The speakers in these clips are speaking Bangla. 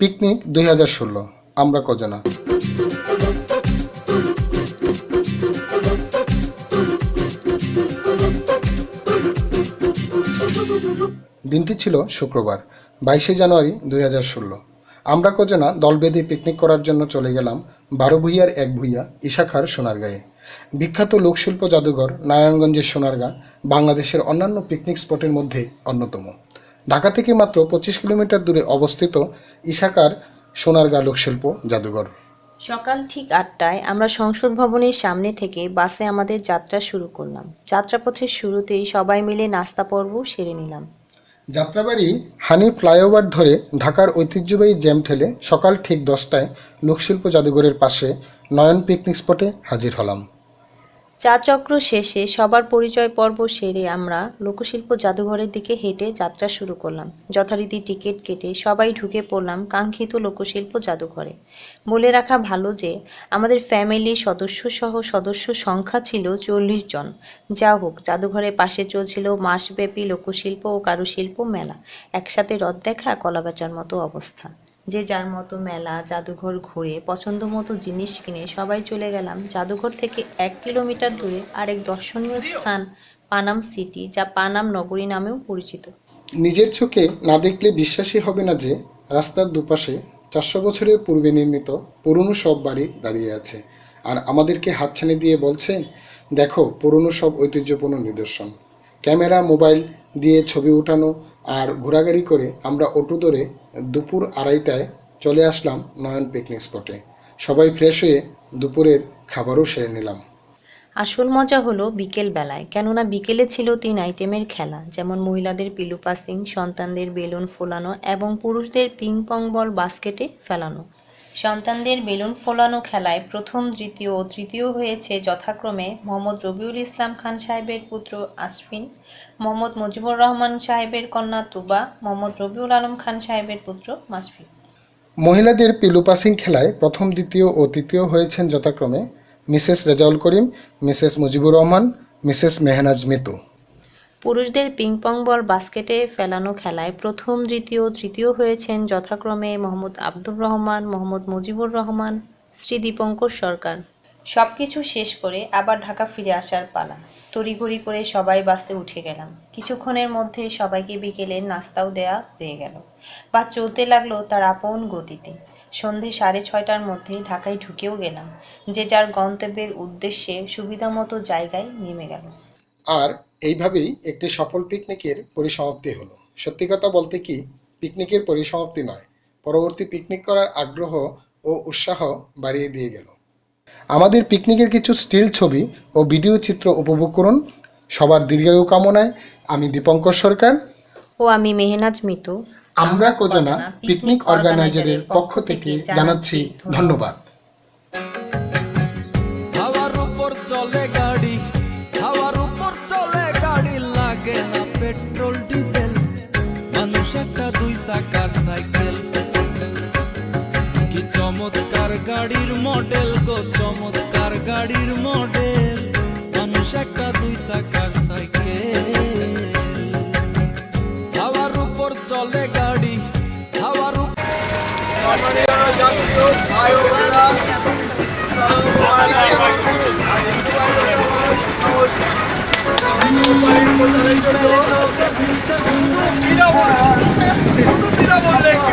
পিকনিক দুই হাজার ষোলো। আমরা কজনা। দিনটি ছিল শুক্রবার, বাইশে জানুয়ারি দুই হাজার ষোলো। আমরা কজনা দল বেঁধে পিকনিক করার জন্য চলে গেলাম বারো ভূঁইয়ার এক ভূঁইয়া ইশাখার সোনারগাঁয়ে। বিখ্যাত লোকশিল্প জাদুঘর নারায়ণগঞ্জের সোনারগাঁ, বাংলাদেশের অন্যান্য পিকনিক স্পটের মধ্যে অন্যতম। ঢাকা থেকে মাত্র পঁচিশ কিলোমিটার দূরে অবস্থিত ইশাকার সোনারগাঁ লোকশিল্প জাদুঘর। সকাল ঠিক আটটায় আমরা সংসদ ভবনের সামনে থেকে বাসে আমাদের যাত্রা শুরু করলাম। যাত্রাপথের শুরুতেই সবাই মিলে নাস্তা পর্ব সেরে নিলাম। যাত্রাবাড়ি হানি ফ্লাইওভার ধরে ঢাকার ঐতিহ্যবাহী জ্যাম ঠেলে সকাল ঠিক দশটায় লোকশিল্প জাদুঘরের পাশে নয়ন পিকনিক স্পটে হাজির হলাম। চা চক্র শেষে সবার পরিচয় পর্ব সেরে আমরা লোকশিল্প জাদুঘরের দিকে হেঁটে যাত্রা শুরু করলাম। যথারীতি টিকিট কেটে সবাই ঢুকে পড়লাম কাঙ্ক্ষিত লোকশিল্প জাদুঘরে। বলে রাখা ভালো যে, আমাদের ফ্যামিলির সদস্য সহ সদস্য সংখ্যা ছিল চল্লিশ জন। যা হোক, জাদুঘরের পাশে চলছিল মাসব্যাপী লোকশিল্প ও কারুশিল্প মেলা। একসাথে রথ দেখা কলা বেচার মতো অবস্থা। যে যার মতো মেলা, জাদুঘর ঘুরে, পছন্দ মতো জিনিস কিনে সবাই চলে গেলাম। জাদুঘর থেকে এক কিলোমিটার দূরে আরেক দর্শনীয় স্থান, পানাম সিটি, যা পানাম নগরী নামেও পরিচিত। নিজের চোখে না দেখলে বিশ্বাসই হবে না যে রাস্তার দুপাশে চারশো বছরের পূর্বে নির্মিত পুরনো সব বাড়ি দাঁড়িয়ে আছে। আর আমাদেরকে হাতছানি দিয়ে বলছে, দেখো, পুরনো সব ঐতিহ্যপূর্ণ নিদর্শন। ক্যামেরা, মোবাইল দিয়ে ছবি উঠানো আর ঘোরাঘুরি করে আমরা অটো ধরে দুপুর আড়াইটায় চলে আসলাম নয়ন পিকনিক স্পটে সবাই ফ্রেশ হয়ে দুপুরের খাবারও সেরে নিলাম। আসল মজা হলো বিকেল বেলায়, কেননা বিকেলে ছিল তিন আইটেমের খেলা, যেমন মহিলাদের পিলু পাসিং সন্তানদের বেলুন ফোলানো এবং পুরুষদের পিং পং বল বাস্কেটে ফেলানো। সন্তানদের বেলুন ফোলানো খেলায় প্রথম, দ্বিতীয় ও তৃতীয় হয়েছে যথাক্রমে মোহাম্মদ রবিউল ইসলাম খান সাহেবের পুত্র আশফিন, মোহাম্মদ মুজিবুর রহমান সাহেবের কন্যা তুবা, মোহাম্মদ রবিউল আলম খান সাহেবের পুত্র মাসফি মহিলাদের পিলু পাসিং খেলায় প্রথম, দ্বিতীয় ও তৃতীয় হয়েছেন যথাক্রমে Mrs Rezaul Karim, Mrs Mujibur Rahman, Mrs Mehnaz Mitu. পুরুষদের পিং পং বল বাস্কেটে ফেলানো খেলায় প্রথম, দ্বিতীয়, তৃতীয় হয়েছেন যথাক্রমে মোহাম্মদ আব্দুর রহমান, মোহাম্মদ মুজিবুর রহমান, শ্রী দীপঙ্কর সরকার। সব কিছু শেষ করে আবার ঢাকা ফিরে আসার পালা। তড়িঘড়ি করে সবাই বাসে উঠে গেলাম। কিছুক্ষণের মধ্যে সবাইকে বিকেলে নাস্তাও দেয়া হয়ে গেল। বা চলতে লাগল তার আপন গতিতে। সন্ধে সাড়ে ছয়টার মধ্যে ঢাকায় ঢুকেও গেলাম, যে যার গন্তব্যের উদ্দেশ্যে সুবিধামতো জায়গায় নেমে গেল। আর এইভাবেই একটি সফল পিকনিকের পরিসমাপ্তি হলো। সত্যি কথা বলতে কি পিকনিকের পরিসমাপ্তি নয় পরবর্তী পিকনিক করার আগ্রহ ও উৎসাহ বাড়িয়ে দিয়ে গেল। আমাদের পিকনিকের কিছু স্টিল ছবি ও ভিডিও চিত্র উপভোগ করুন। সবার দীর্ঘায়ু কামনায় আমি দীপঙ্কর সরকার। ও আমি মেহনাজ মিতু। আমরা কোজনা পিকনিক অর্গানাইজারের পক্ষ থেকে জানাচ্ছি ধন্যবাদ। মডেল গো চমৎকার গাড়ির মডেল। মানুষ একটা দুই চাকার সাইকেল। হাওয়ার উপর চলে গাড়ি, হাওয়ার উপর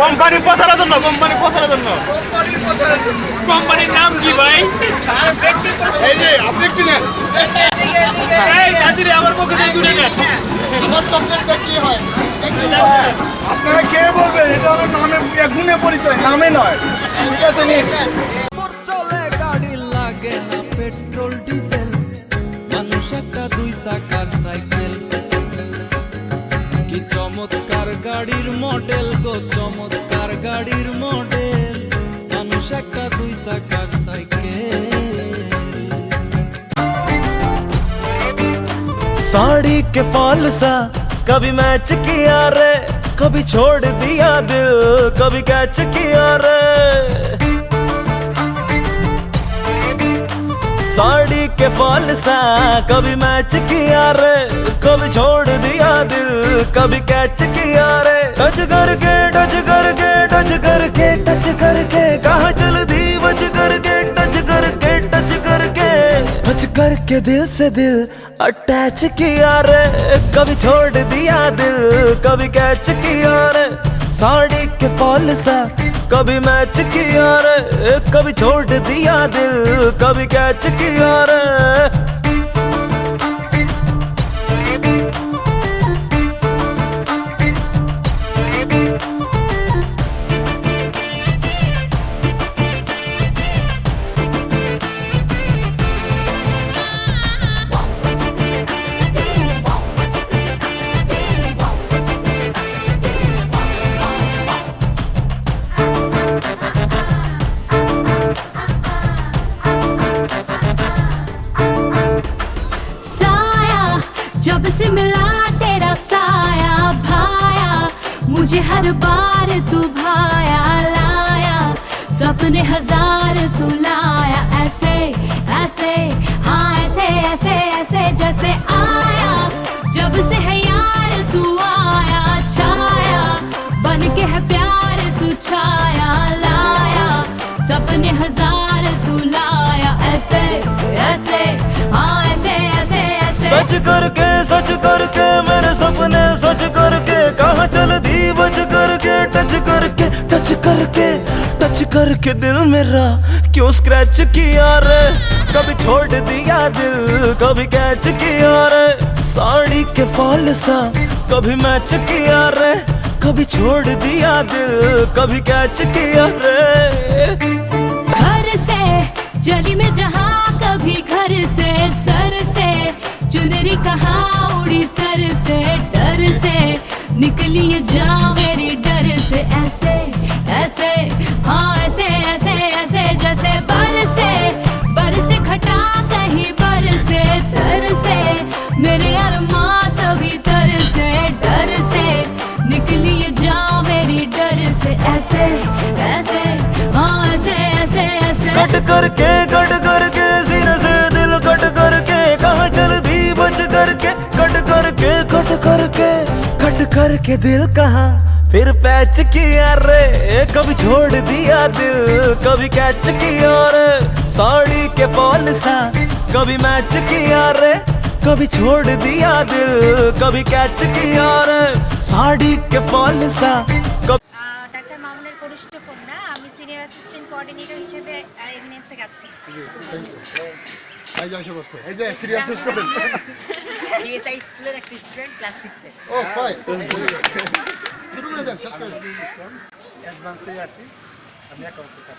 কোম্পানি প্রচারের জন্য? কোম্পানি প্রচারের জন্য। কোম্পানির নাম কি ভাই? এই যে আপনি কি নেন। আমার পক্ষে হয়? আপনারা কে বলবে এটা হলো নামে গুণে পরিচয় নামে নয়। ঠিক আছে নিন। গাড়ির মডেল গো চমৎকার গাড়ির মডেল মানুষ একটা দুই চাকার সাইকেল साड़ी के फॉल सा कभी मैच किया रे कभी छोड़ दिया दिल कभी कैच किया रे साड़ी के फॉल सा, कभी मैच किया रे, कभी छोड़ दिया दिल, कभी कैच किया रे। टच करके टच करके टच करके टच करके, कहा चल दी बच करके, टच करके टच करके। टच करके दिल से दिल अटैच किया रे, कभी छोड़ दिया दिल, कभी कैच किया रे। साड़ी के फॉल सा कभी मैच किया रे कभी छोड़ दिया दिल कभी कैच किया रे जब से मिला तेरा साया भाया, मुझे हर बार तू भाया लाया। सपने हज़ार तू लाया, ऐसे ऐसे हाँ ऐसे ऐसे ऐसे जैसे आया। जब से है यार तू आया, छाया, बन के है प्यार तू छाया, लाया। सपने हज़ार तू लाया, ऐसे ऐसे हाँ ऐसे सच करके सच करके, मेरे सपने सच करके, कहा चल दी बच करके टच करके टच करके टच करके दिल मेरा क्यों स्क्रैच किया रे? कभी छोड़ दिया दिल, कभी कैच किया रे? साड़ी के फॉल सा कभी मैच किया रे? कभी छोड़ दिया दिल, कभी कैच किया रे? घर से, जली में जहाँ, कभी घर से, सर से चुनरी कहाँ उड़ी सर से, डर से? निकली ये जा मेरी डर से। ऐसे ऐसे हाँ ऐसे ऐसे ऐसे, जैसे बरसे बरसे घटा कहीं बरसे तर से। मेरे अरमां सभी तर से, डर से। निकली ये जा मेरी डर से। ऐसे ऐसे हाँ ऐसे ऐसे ऐसे। कट करके कट करके करके कट करके दिल कहाँ फिर पैच किया रे कभी छोड़ दिया दिल कभी कैच किया रे साड़ी के फॉल सा कभी मैच किया रे कभी छोड़ दिया दिल कभी कैच किया रे साड़ी के फॉल सा कभी আহ, ডাক্তার মামুনের কনিষ্ঠ কন্যা আমি সিনিয়র অ্যাসিস্ট্যান্ট কোঅর্ডিনেটর হিসেবে এভিডেন্সে কাজ পেয়েছি এই যে এসে বসছে এই যে সিরিয়াল শেষ করেন ডিএসআই স্কুলের একটা স্টুডেন্ট ক্লাস সিক্সে ও ফাইন শুরু করে দেন শেষ করে দেন। অ্যাডভান্সে আছি। আমি অ্যাকাউন্টসে কাজ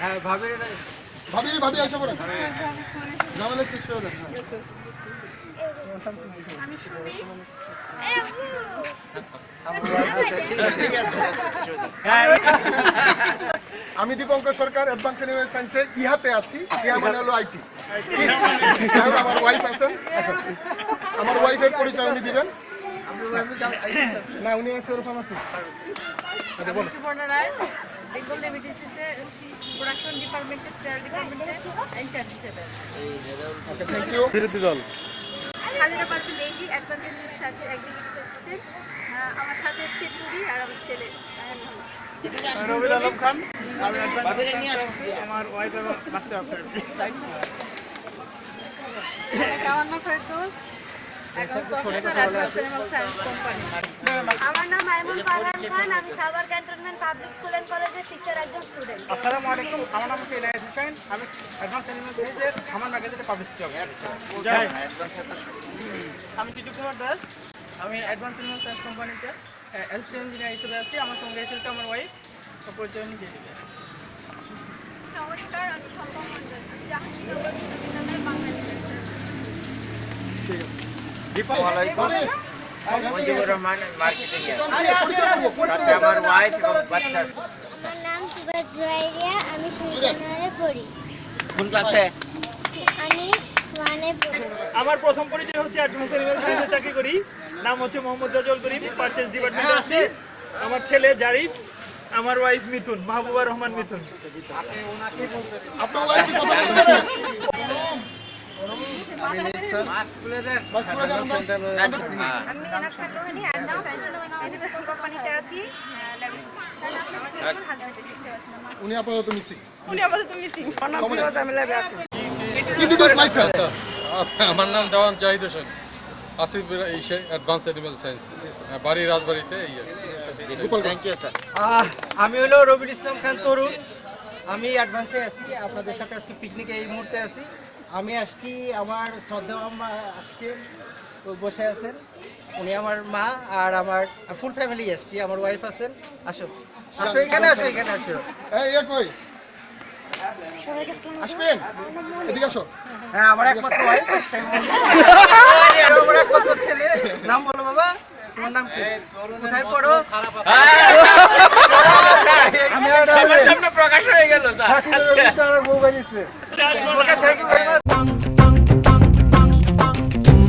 হ্যাঁ ভাবের এটা ভাবি ভাবি এসে পড়েন। জামালে শেষ করে দেন আমি দীপঙ্কর সরকার অ্যাডভান্স এনিমেল সায়েন্সে ইহাতে আছি। ইহা মানে হলো আইটি। আমার ওয়াইফ আছেন আসুন আমার ওয়াইফের পরিচয় উনি দিবেন। না উনি আছে ওর ফার্মাসিস্ট আচ্ছা সুবর্ণা রায় বেঙ্গল প্রোডাকশন ডিপার্টমেন্টে স্টাইল ডিপার্টমেন্টে ইনচার্জ হিসেবে আছি। ওকে থ্যাংক ইউ বিরোধী দল। খালিদা পারভিন এইজি অ্যাডভান্স আছে এক্সিকিউটিভ অ্যাসিস্ট্যান্ট আমার সাথে এসছে টুরি আর আমার ছেলে। রবির আলম খান আমি অ্যাডভান্স আমার ওয়াইফ এবং বাচ্চা আছে। তামান্না ফেরদৌস? আমার নাম আইমুল ফারহান খান আমি Savar cantonment public school and কলেজের শিক্ষার একজন স্টুডেন্ট আসসালামু আলাইকুম আমার নাম হচ্ছে ইনায়েত হুসাইন আমি অ্যাডভান্স এনিমেল সায়েন্সের আমার ম্যাগাজিনের পাবলিসিটি আমি টিটু কুমার দাস আমি অ্যাডভান্স এনিম্যাল সায়েন্স কোম্পানিতে অ্যাসিস্ট্যান্ট ইঞ্জিনিয়ার হিসেবে আছি আমার সঙ্গে এসেছে আমার ওয়াইফ পরিচয় নিজে দিবে নমস্কার আমি আমি জাহাঙ্গীরনগর বিশ্ববিদ্যালয়ের বাংলা লিটারেচার মজিবুর রহমান মার্কেটিং সাথে আমার ওয়াইফ এবং বাচ্চা। আমার নাম তুবা জুয়াইরিয়া আমি সুইজারল্যান্ডে পড়ি। কোন ক্লাসে আমি ওয়ানে পড়ি। আমার প্রথম পরিচয় হচ্ছে সায়েন্সে চাকরি করি। নাম হচ্ছে মোহাম্মদ রাজল করিম পারচেজ ডিপার্টমেন্টে আছি। আমার ছেলে জারিফ আমার ওয়াইফ মিথুন মাহবুবা রহমান মিথুন। বলতে পারে আমি সায়েন্স এডুকেশন কোম্পানিতে আছি। আমার সাথে আমার হাজবেন্ড এসেছে। উনি আপাতত মিসিং উনি আমাদের মিসিং ইন্ট্রোডিউস মাইসেলফ আমার নাম দেওয়ান জাহিদ হোসেন। আসিফ ইসে অ্যাডভান্স অ্যানিমেল সায়েন্স বাড়ি রাজবাড়িতে আমি হলো রবিউল ইসলাম খান তরুণ। আমি অ্যাডভান্সে আছি। আপনাদের সাথে আজকে পিকনিকে এই মুহূর্তে আছি। আমি আসছি আমার শ্রদ্ধা আম্মা আসছেন বসে আছেন। উনি আমার মা আর আমার ফুল ফ্যামিলি আসছি আমার ওয়াইফ আছেন। আসো। আসো এখানে আসো এখানে আসো। এই এ কই? আসবেন? এদিকে আসো। হ্যাঁ আমার একমাত্র ওয়াইফ আমার একমাত্র ছেলে। নাম বলো বাবা। তোমার নাম কি? কোথায় পড়ো? সামনে প্রকাশ হয়ে গেল বউ থ্যাংক ইউ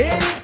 Hit.